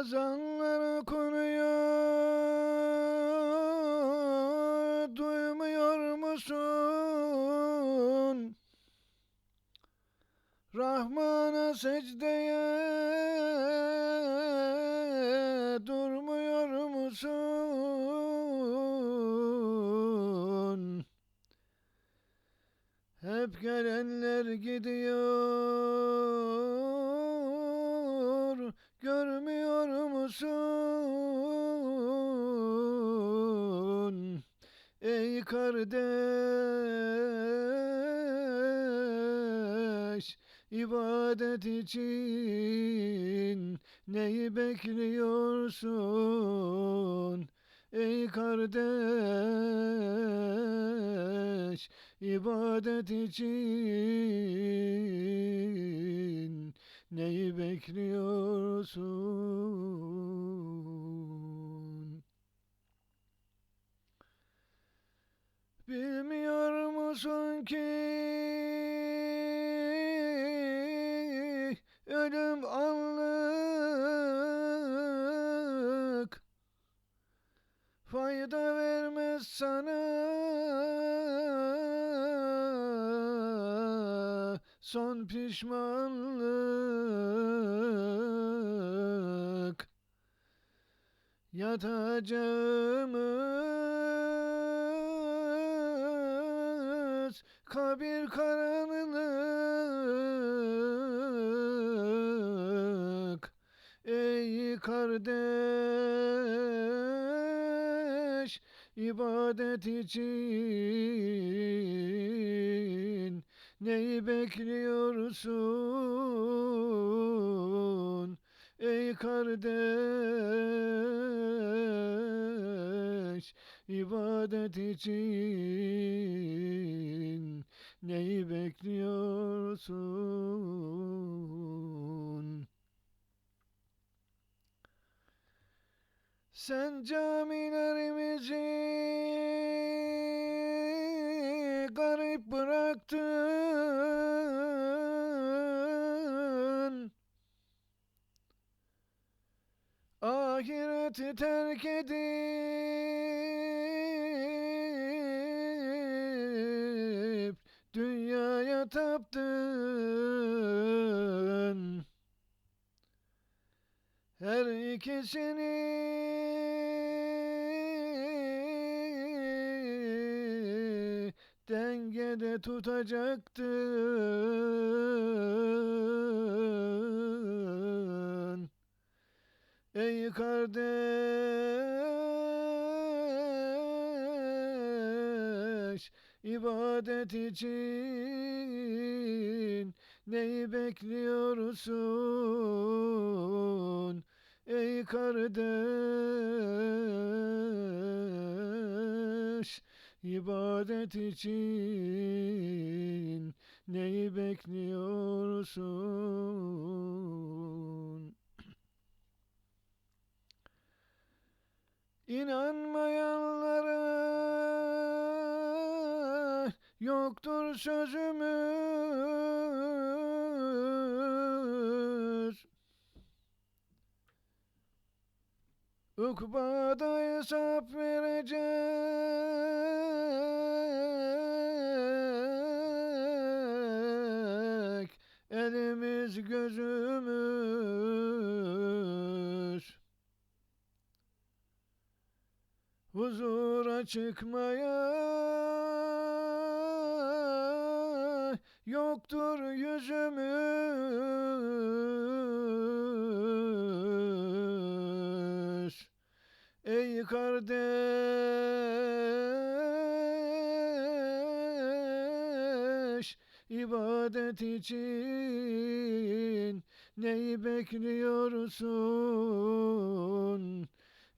Ezanlar okunuyor, duymuyor musun? Rahman'a secdeye durmuyor musun? Hep gelenler gidiyor, musun? Ey kardeş, ibadet için neyi bekliyorsun? Ey kardeş, ibadet için neyi bekliyorsun? Bilmiyor musun ki ölüm anlık fayda vermez sana son pişmanlık. Yatacağımız kabir karanlık. Ey kardeş ibadet için neyi bekliyorsun ey kardeş? İbadet için neyi bekliyorsun? Sen camilerimizi Ahireti terk edip dünyaya taptın. Her ikisini dengede tutacaktın Ey kardeş ibadet için neyi bekliyorsun? Ey kardeş ibadet için neyi bekliyorsun yoktur sözümüz. Ukbada hesap verecek elimiz gözümüz. Huzura çıkmaya yoktur yüzümüz. Ey kardeş ibadet için neyi bekliyorsun?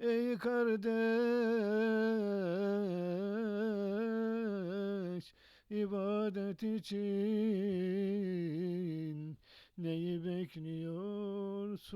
Ey kardeş ibadet için neyi bekliyorsun